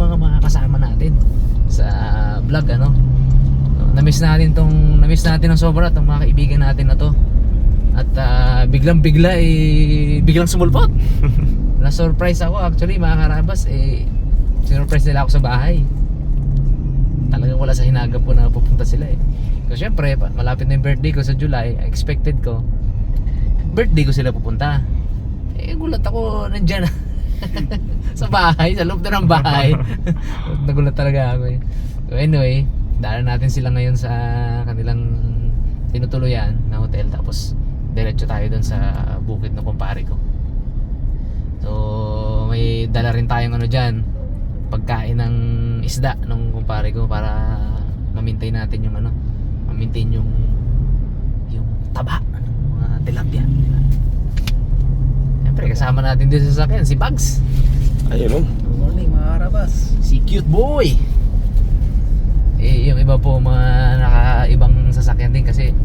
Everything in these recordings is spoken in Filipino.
mga makakasama natin sa vlog ano. Na-miss natin tong na-miss natin ng sobra tong mga kaibigan natin na to. At ah, biglang bigla eh biglang sumulpot. Na surprise ako actually mga karabas eh sinurprise nila ako sa bahay. Talagang wala sa hinagap ko na pupunta sila eh. Kasi syempre, pa- malapit na yung birthday ko sa July, expected ko, birthday ko sila pupunta. Eh, gulat ako nandyan sa bahay, sa loob na ng bahay. Nagulat talaga ako eh. So anyway, daanan natin sila ngayon sa kanilang tinutuluyan na hotel tapos diretso tayo doon sa bukid ng kumpare ko. So may dala rin tayong ano dyan, pagkain ng isda ng kumpare ko para ma-maintain natin yung ano, ma-maintain yung yung taba ng mga tilapia. di ba? Siyempre kasama natin din sa sasakyan si Bugs. Ayun oh. Good morning mga karabas. Si cute boy. Eh, yung iba po mga nakaibang sasakyan din kasi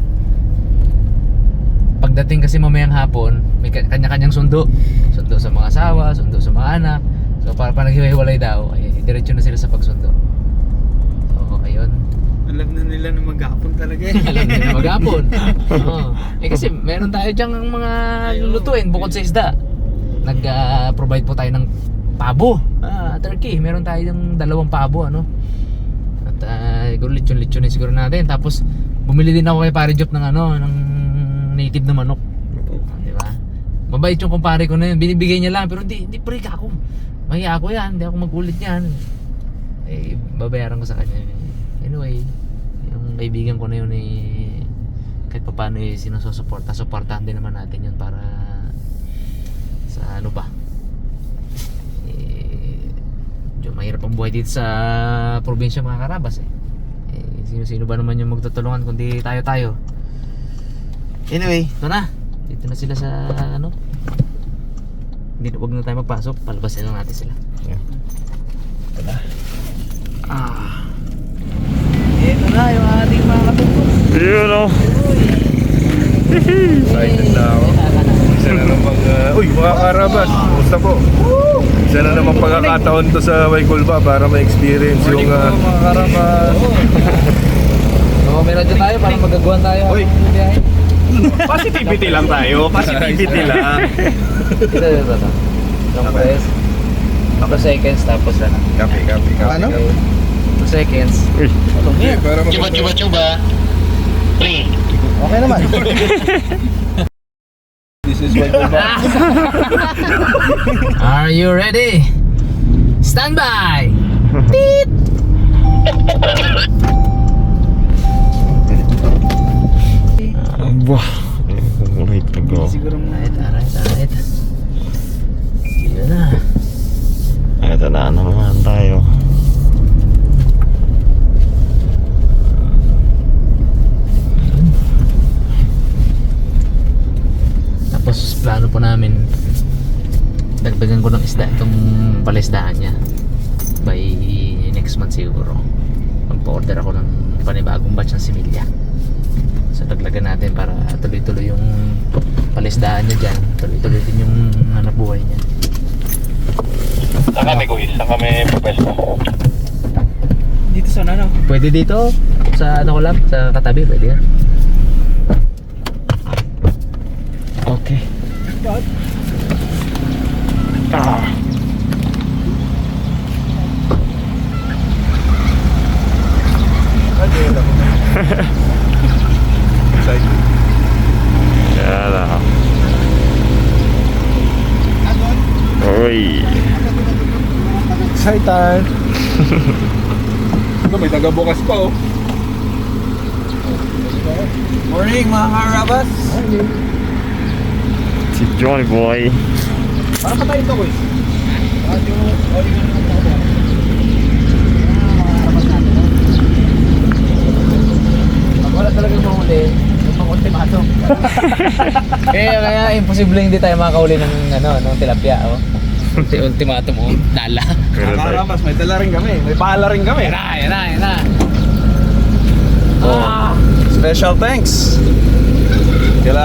pagdating kasi mamayang hapon, may ka- kanya-kanyang sundo. Sundo sa mga asawa, sundo sa mga anak. So para pa naghiwa-hiwalay daw, eh, diretso na sila sa pagsundo. So, ayun. Alam na nila na maghapon talaga eh. Alam nila na maghapon. Oo. Eh kasi meron tayo diyang mga lulutuin bukod sa isda. Nag-provide po tayo ng pabo. Ah, turkey. Meron tayo ng dalawang pabo, ano. At uh, siguro lechon-lechonin siguro natin. Tapos bumili din ako kay Pare Job ng ano, ng native na manok. Di ba? Mabait yung kumpare ko na yun. Binibigay niya lang. Pero hindi, hindi pre ako. Mahiya ako yan. Hindi ako magulit yan. Eh, babayaran ko sa kanya. Anyway, yung kaibigan ko na yun eh, kahit pa paano eh, sinususuporta. Supportahan din naman natin yun para sa ano ba. Eh, mahirap ang buhay dito sa probinsya mga karabas eh. eh sino-sino ba naman yung magtutulungan kundi tayo-tayo. Anyway, ito na. Dito na sila sa ano. Hindi wag na tayo magpasok. Palabasin lang natin sila. Ah. Ito na yung ating mga katungkol. Oh. Excited na ako. Isa na namang, uh, uy mga karabas, kumusta po? Isa na namang pagkakataon to sa Waikulba para ma-experience yung uh, mga karabas. Oo, meron dyan tayo para magagawan tayo. Uy. Positivity lang tayo, positivity lang. Ito, ito, ito. Long press. 2 seconds tapos ano. Copy, copy, copy. Ano? 2 seconds. Uy, okay, para Cuba, cuba, cuba. Three. Okay naman. This is Waikulba. Are you ready? Stand by! Beep! Wah, wait to go. Siguro mga Alright, alright, alright. Sige na. Ito na naman tayo. Tapos plano po namin ko ng isda itong palisdaan niya by next month siguro magpa-order ako ng panibagong batch ng similya so daglagan natin para tuloy-tuloy yung palisdaan niya dyan tuloy-tuloy din yung hanap buhay niya Saan kami, Kuis? Saan kami pupwesto? dito sa ano? pwede dito sa ano ko lang sa katabi pwede yan okay Ah. Excited. Yala. Uy. Excited. Ito may taga bukas pa oh. Morning mga karabas. Si Johnny Boy. Para pa tayo ito, boys. Bakit yung audio na naman ako? Pag wala talagang mahuli, yung mga ultimatum. kaya kaya imposible hindi tayo makakahuli ng ano, ng tilapia, oh. Ulti ultimatum oh, dala. Karabas, may dala rin kami. May pala rin kami. Yan na, yan na, yan na. Oh. Special thanks. Kila,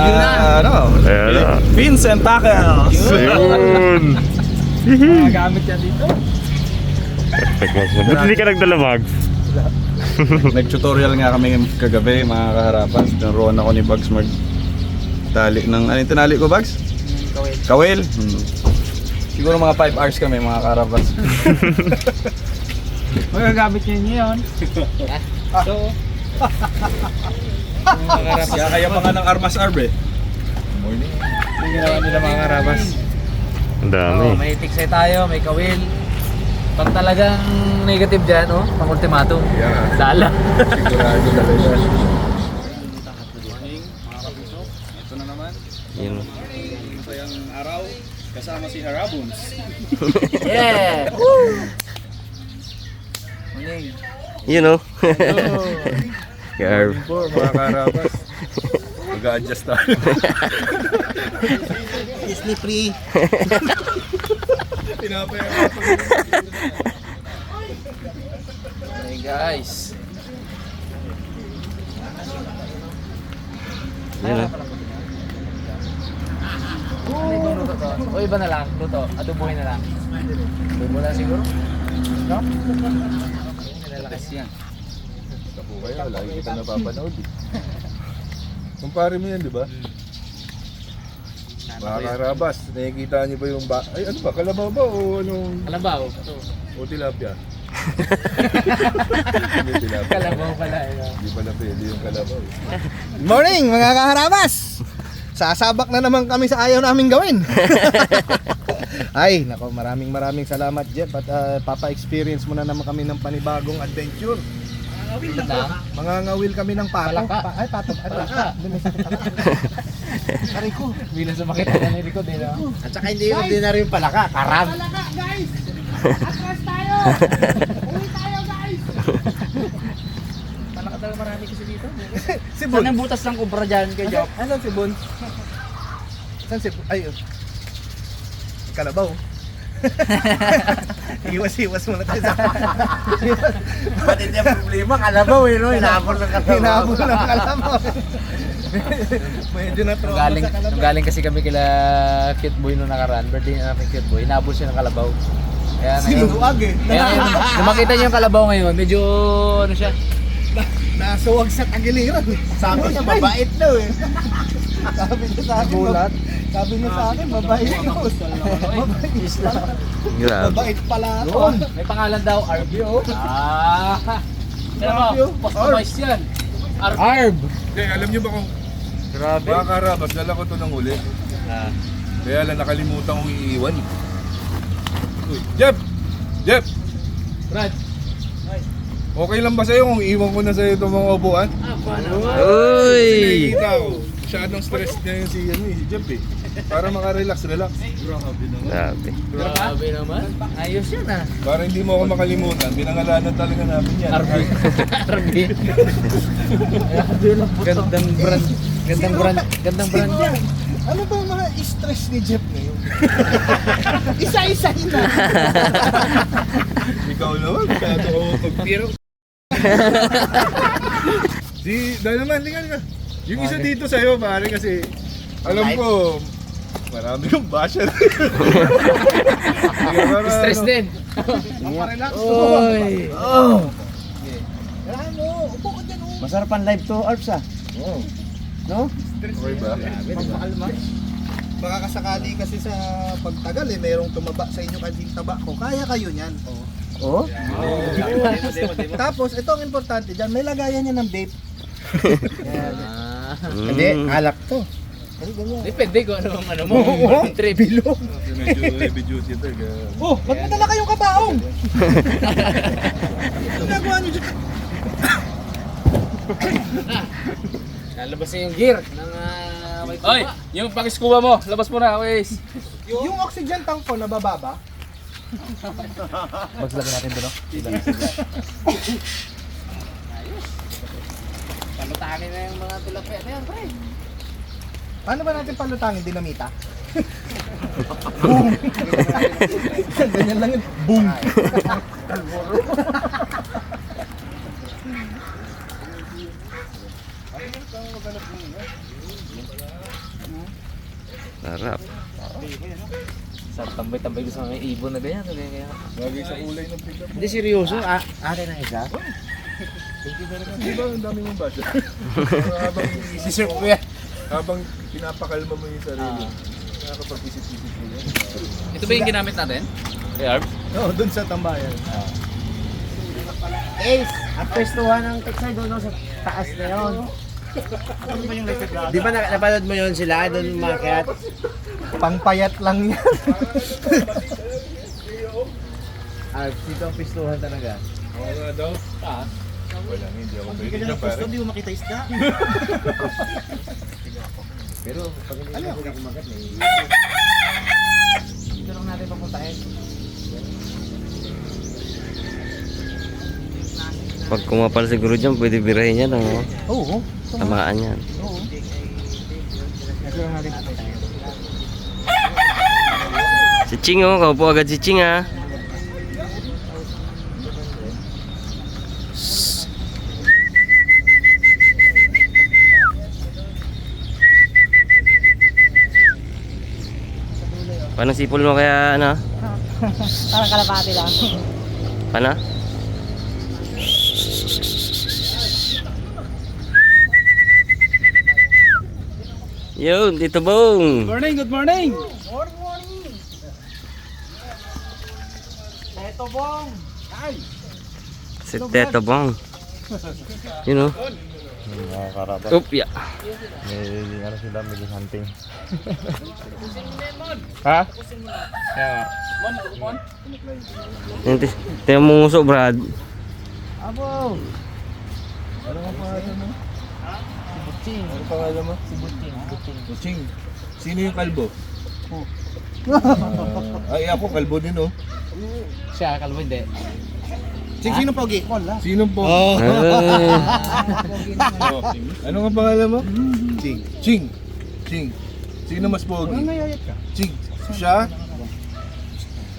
ano, Ayan na. Vincent Tackles. Yun. Magagamit yan dito. Perfect. Ba't hindi ka nagdala bags? Nag-tutorial nga kami kagabi mga kaharapan. Naroon ako ni Bugs mag tali ng ano yung tinali ko Bugs? Kawil. Kawil? Hmm. Siguro mga 5 hours kami mga kaharapan. Magagamit niya yun. So, Kaya kaya pa nga ng Armas Arb eh. yung ginawa nila mga karabas. Ang dami. Oh, may tiksay tayo, may kawil. Pag talagang negative dyan, oh, pang ultimatum. Yeah. Dala. Sigurado talaga. Ito na naman. Yun. Kasama si Harabons. yeah! You know. Garb. Po, mga karabas. Mag-a-adjust tayo. Disney free. Hey guys. Yun oh. Ano luto to? O iba na lang, luto. Adobohin na lang. Adobo na siguro? No? Yes yan. Po kayo, lagi kita napapanood eh. Kumpare mo yan, di ba? Mga karabas, nakikita niyo ba yung ba... Ay, ano ba? Kalabaw ba o anong... Kalabaw. O tilapia? Hindi tilapia. Kalabaw pala. eh. Hindi pala pwede yung kalabaw. eh. Morning mga kaharabas! Sasabak na naman kami sa ayaw namin gawin. Ay, nako, maraming maraming salamat Jeff at ah, papa-experience mo na naman kami ng panibagong adventure. Na? Mga ngawil kami ng pato. Palaka. Pa- ay, pato. Ay, palaka. Aray ko. Bilang sumakit na ni Rico din. At saka hindi yun din na rin palaka. Karab. Palaka talaga marami kasi dito. Si Bon. Saan ang butas ng kubra dyan kay Job? Asan si Bon? Saan si Ay, oh. Kalabaw. Iwas-iwas muna tayo sa Pati niya problema, kalabaw eh, no? Hinabol ng Hinabol ng kalabaw. Medyo na trauma Galing, sa kalabaw. galing kasi kami kila Cute Boy nung nakaraan. Birthday na namin Cute Boy. Hinabol siya ng kalabaw. Kaya Sinuwag eh. kaya nung makita niyo yung kalabaw ngayon, medyo ano siya? Nasuwag sa tagiliran. Sabi niya, mabait daw eh. Sabi niya sa akin, Gulat. Sabi niya sa akin, mabait daw. Mabait pala. Grabe. Mabait pala. Doon, may pangalan daw, Arb. Ah! Mo, Arb. customized yan. Arb. Arb! Okay, alam niyo ba kung... Grabe. Mga karabas, dala ko to ng uli. Ah. Kaya lang nakalimutan kong iiwan. Uy, Jeff! Jeff! Brad. Okay lang ba sa'yo kung iwan ko na sa'yo itong mga upuan? Ah, paano? Uy! Nakikita ko. Masyadong stress niya yung si, ano, eh, si Jeff eh. Para makarelax, relax. Grabe. Grabe naman. Ayos yan ah. Para hindi mo ako makalimutan, pinangalanan talaga namin yan. RB. RB. Gandang brand. Gandang brand. Gandang brand yan. Ano ba ang mga stress ni Jeff ngayon? Isa-isahin na. Ikaw naman, masyado ako pagpiro. si, dahil naman, tingnan ka. Yung isa dito sa'yo, pare, kasi alam ko, marami yung basher. Stress ano, din. Paparelax. Oy. Kailangan mo, upo ka dyan. oh. Masarap ang live to Arps ah. Oo. No? Okay ba? Magpakalma. Baka kasakali kasi sa pagtagal eh, merong tumaba sa inyo kasing taba ko. Kaya kayo niyan. Oh. Tapos, ito ang importante dyan, may lagayan niya ng vape. Yan. Ah. Hindi, alak to. Ganyan. Depende kung ano ang ano mo. Oo, trip. bilog. Kasi medyo heavy duty ito. eh, Oh, ba't may dala kayong kabaong? Ano nagawa niyo dyan? Lalabas na yung gear ng uh, may Oy, yung pang-scuba mo, labas mo na, Waze. Yung oxygen tank ko nabababa. Magsalagay natin doon, no? Palutangin na yung mga tilapia na yan, pre. Paano ba natin palutangin dinamita? Boom! Ganyan lang yun. Boom! Sarap. Sa tambay-tambay ko sa mga ibon na ganyan. Kaya. Bagay sa kulay ng pickup. Hindi seryoso, ah, akin ang isa. Di ba ang dami mong budget? habang Si Sir Kuya. habang pinapakalma mo yung sarili, nakakapag-isip-isip mo yan. Ito ba yung ginamit natin? Kaya, Oo, dun sa tambayan. Ace, ang pwestuhan ng Texay doon sa taas na yun. Di ba na, napanood mo yun sila doon umakyat? Pangpayat lang yan. ah, dito ang pistuhan talaga. Oo nga daw. Ah. Wala, hindi ako pwede dyan pare. mo makita isda. Pero pag hindi ano? ako kumagat eh. dito lang natin papuntahin. Pag kumapal siguro dyan, pwede birahin yan. Ano? Oo. Tamaan yan. Ito lang natin papuntahin. Si Ching oh, kaupo agad si Ching ah. Paano sipol mo kaya ano? Parang kalapati lang. Paano? Yun, dito bong. Morning, good morning! Si Teto Bong. Yun oh. Nakakarabat. Oop, ya. May ano sila, may hunting. ha? Kaya nga. Yan, ti- Tiyan mo nguso, Brad. Abo! Ano ang pangalan mo? Butsing. Ano pangalan mo? Si Butsing. Kuching, sino yung kalbo? Ah, ay, ako kalbo din oh. Siya, kalbo hindi. Sing, sino pogi? Sino po? Oh. Oh, ano nga pangalan mo? Sing. Ching. Ching. Sino mas pogi? ka? Ching. Siya?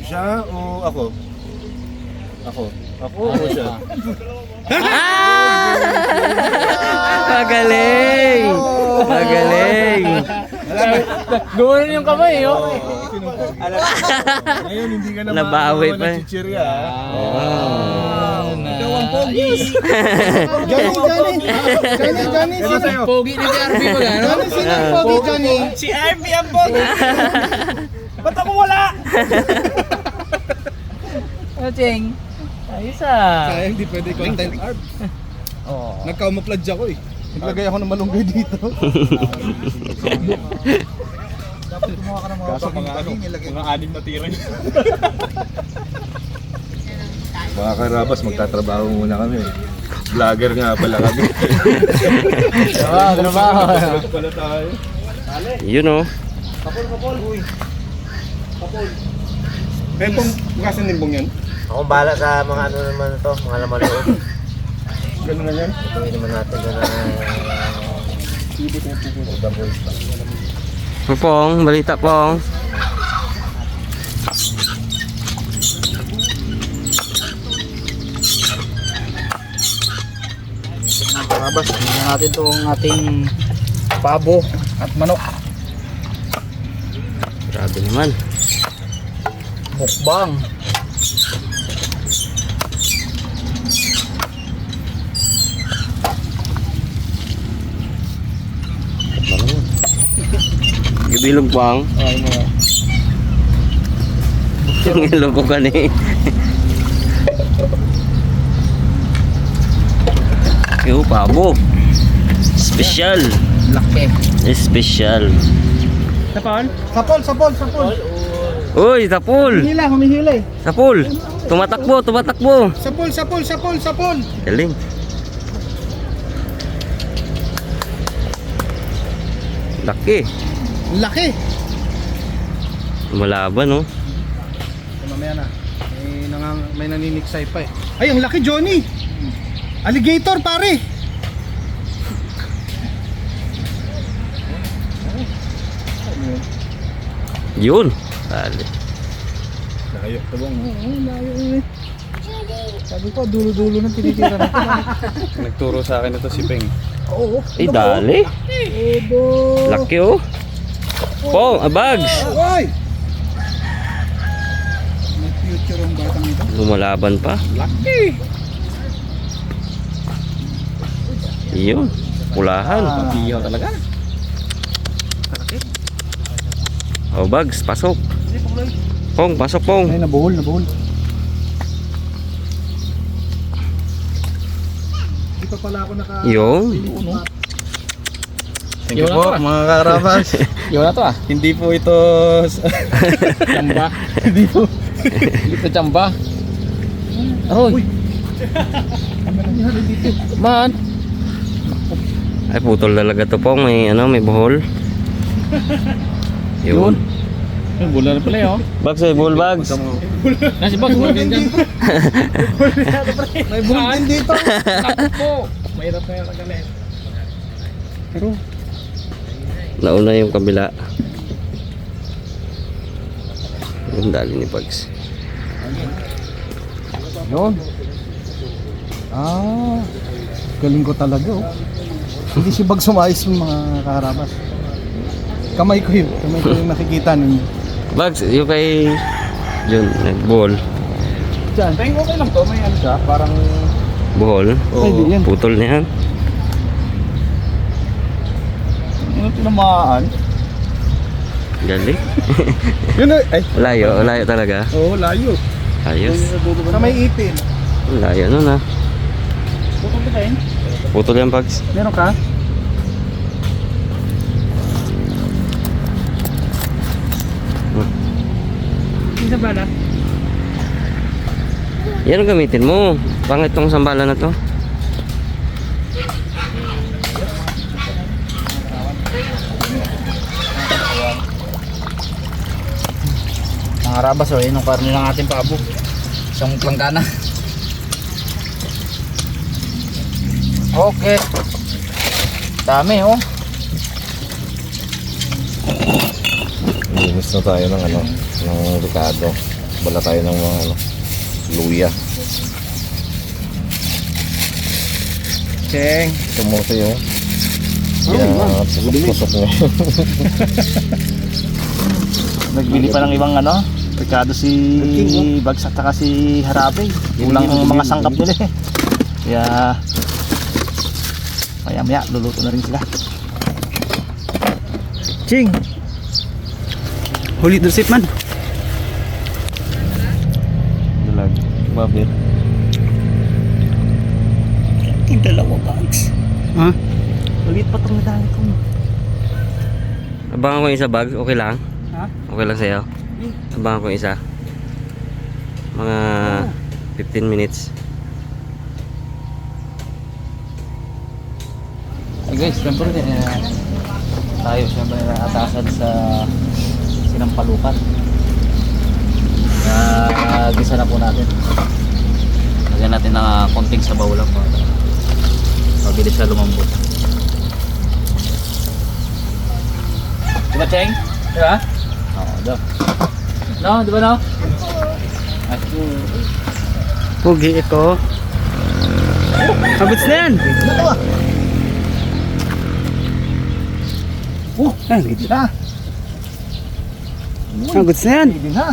Siya o ako? Ako. Ako o siya? Magaling! Magaling! Gawin yung kamay, oh. Ngayon, hindi ka na Nabawi pa eh. chichirya. ah. Ikaw ang pogi! Johnny, Johnny! Johnny, Johnny! Ano sa'yo? Pogi ni RB mo gano'n? Johnny, sino ang pogi, Johnny? Si RB ang pogi! Ba't ako wala? Butsing. Ayos ah. Kaya hindi pwede content art. Oo. Nagka-camouflage ako eh. Naglagay ako ng malunggay dito. Kaso mga ano, mga anim na tira Mga karabas, magtatrabaho muna kami. Vlogger nga pala kami. Trabaho. Vlog pala tayo. Yun oh. Pempong, bukasan nimbong yan. Akong bahala sa mga ano naman to, mga laman loob. Ganun na yan. Tingin naman natin doon na... Pong, balita pong. Karabas, tingnan natin itong ating pabo at manok. Grabe naman. Mukbang. Gibilog pong. Ay mo. Yung ilog ko kani. Yung pabo. Special. Laki. Special. Sapol, sapol, sapol. Uy, tapul. Humihila, humihila eh. Tapul. Tumatakbo, tumatakbo. Sapol, sapol, sapol, sapol. Galing. Laki. Laki. Malaban, oh. Mamaya na. May, nangang, may naniniksay pa eh. Ay, ang laki, Johnny! Alligator, pare! Yun. Dali. Layo. Tabong. Sabi ko, dulo-dulo ng tinitira natin. Nagturo sa akin ito si Peng. Oo. Eh, dali. Obo. Laki, oh. Pong, abags. Ay! Lumalaban pa. Laki! Yun. Pulahan. Piyaw talaga. Oh, bags, pasok. Pong, pasok pong. Ay, nabuhol, nabuhol. Hindi pa pala ako naka... Yun. Thank you po mga karabas. Yun na to ah. Hindi po ito Chamba. Hindi po. Hindi po chamba. Aroy. Man. Ay, putol talaga to pong. May, ano, may buhol. Yun. Ay, Bula na pala yun. Bags, may buhol bags. Nasi boss, bula din dyan. May buhol din dito. Takot po. Mahirap na yung kagalit. Nauna yung kabila. Yung dali ni Bags. Yun. Ah, galing ko talaga oh. Hindi si Bag sumayos yung mga kaharabas. Kamay ko yun. Kamay ko yung nakikita ninyo. Bags, yung kay... Yun, nagbuhol. Diyan. Teng, okay lang to. May ano siya. Parang Buhol. Yan. Putol na yan. Tinamaan. Galing. Yun eh. Ay, Layo, layo talaga. Oo, layo. Ayos. sa may ipin. Layo nun ah. Ba tayo? Putol yan, Bags. Meron ka? Isa bala? Yan ang gamitin mo. Pangit tong sambala na to. Mga rabas, oh, yun ang karne ng ating pabo. Isang planggana. Okay. Dami, oh. Linis na tayo ng ano, ng Ricardo. Bala tayo ng mga ano, luya. Cheng. Tumuso yung Yeah, pusok-pusok niya. Nagbili pa ng ibang ano, Ricardo si Bags at saka si Harabe. Kulang ang mga sangkap nila eh. Kaya maya maya luluto na rin sila. Ching! Huli drusip man. Dalag. Babir. Yung dalawa bags. Ha? Ulit pa itong medalya ko. Abangan ko yung isa, Bags. Okay lang? Ha? Okay lang sa'yo? Abangan ko isa. Mga 15 minutes. Hey guys, syempre eh, tayo syempre atasan sa sinampalukan. Kaya gisa na po natin. Lagyan natin ng ah, konting sabaw lang para mabilis siya lumambot. Diba Cheng? Diba? Oo, do. No, diba no? Ay, Pugi ito. Habits na yan! Oh, ay, gito na. Ang goods na yan. Pwede na.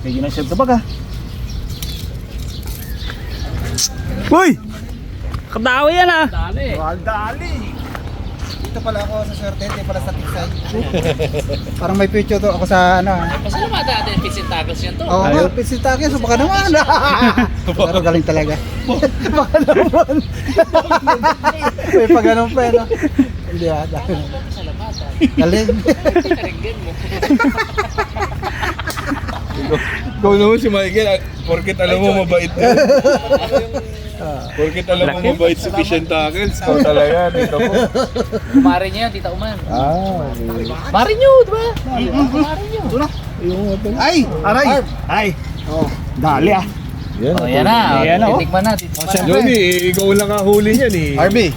Medyo na serve ka ah. Uy! Kadawi yan ah! Dali! Dali. Dito pala ako sa swerte, hindi pala sa tiksay. Parang may picture to ako sa ano. ah. Pasalamatan natin Pitsin Tacos yan to. Oo nga, pisitake, so baka naman. Pero galing talaga. baka naman. may pa ganun pa, no? Hindi ah, dahil. Galing. Ikaw naman si Michael, ah, porket alam mo mabait ka. Porket alam mo mabait and Tackles. Ikaw talaga, dito po. Kumari niya tita Uman. Ah, okay. Mari niyo, di ba? Mari niyo. Ay! Aray! Ay! Oh, dali ah. Yan, Oh, yan na. Yan na, oh. Titikman na. Titikman na. Yun eh, ikaw lang kahuli niyan eh. Harvey.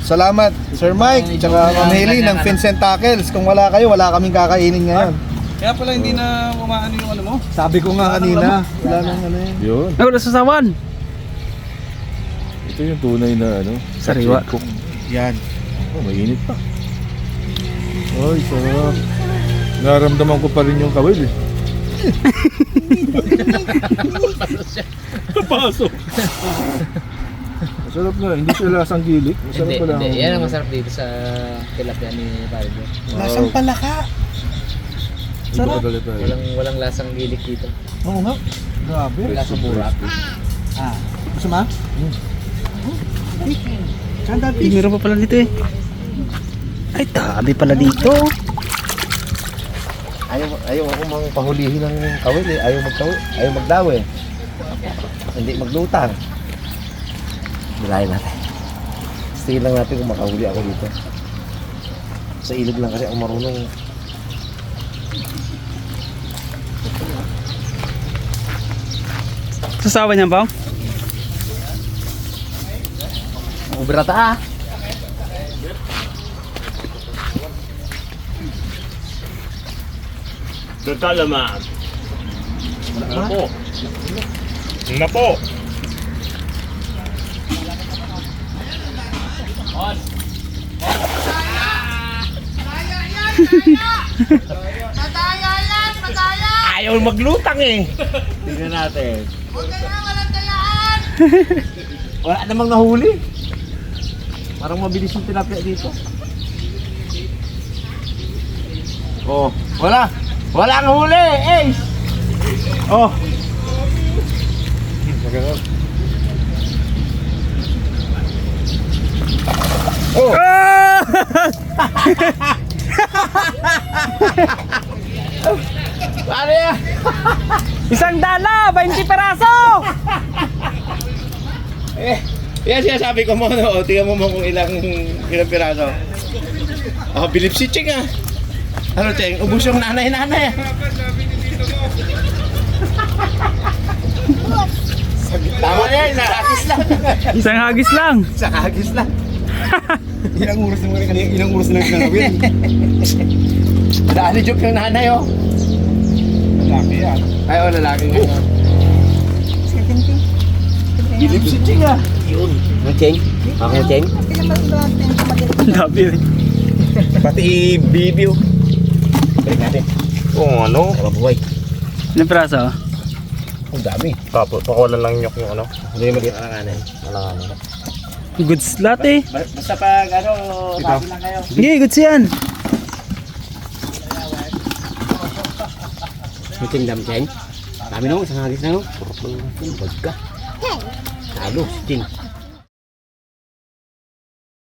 Salamat Sir Mike, tsaka Ma'am Hailey ng Vincent Tackles. Kung wala kayo, wala kaming kakainin ngayon. Kaya pala hindi na umaano yung ano mo. Sabi ko nga kanina, wala nang ano yun. Yun. Ay, wala sasawan! Ito yung tunay na ano. Sariwa. Cook. Yan. Oh, mainit pa. Ay, sarap. Naramdaman ko pa rin yung kawil eh. Masarap na, hindi siya lasang gilik. Masarap Hindi, pala. hindi. Yan ang masarap dito sa tilapia ni Parigo. Lasang palaka. Sarap. Walang walang lasang gilik dito. Oo nga. Grabe. Lasa burak. Ah. Gusto mo? Saan dati? Eh, meron pa pala dito eh. Ay, tabi pala dito. Ayaw, ayaw ako mang pahulihin ng kawil eh. Ayaw magkawil. Ayaw magdawi. Hindi maglutang. Bilayan natin. Stay lang natin kung makahuli ako dito. Sa ilog lang kasi ako marunong. Sasawa niya ba? Ubrata ah. Total naman. Napo. Napo. Ayaw maglutang eh. Tingnan natin. Wala namang nahuli. Parang mabilis yung tilapia dito. Oh, wala. Wala ang huli. Ace. Oh. Oh. Paano yan? Isang dala, 20 peraso! Eh, yan sinasabi ko mo, no? O, tingnan mo mo kung ilang, ilang piraso. Oh, bilip si Ching ah. Ano, Cheng? Ubus yung nanay-nanay ah. Tama na yan, isang hagis lang. Isang hagis lang. isang hagis lang. ilang oras naman kanina, ilang oras na kinagawin. Daan ni joke yung nanay oh. Lalaki yan. Ay, oh, lalaki nga. Bilip si Ching ah. Ang cheng? Okay, cheng? Labi eh. Pati bibio. Balik natin. Kung ano. Para buhay. Ilang peraso? Ang dami. Tapos, pakulan lang nyok yung ano. Hindi yung maliit alanganan. Alanganan. Goods lot eh. Basta pag ano, sabi lang kayo. Sige, goods yan. Meeting dam cheng? Dami no, isang hagis na no. Purok lang natin, wag ka. Talo, cheng.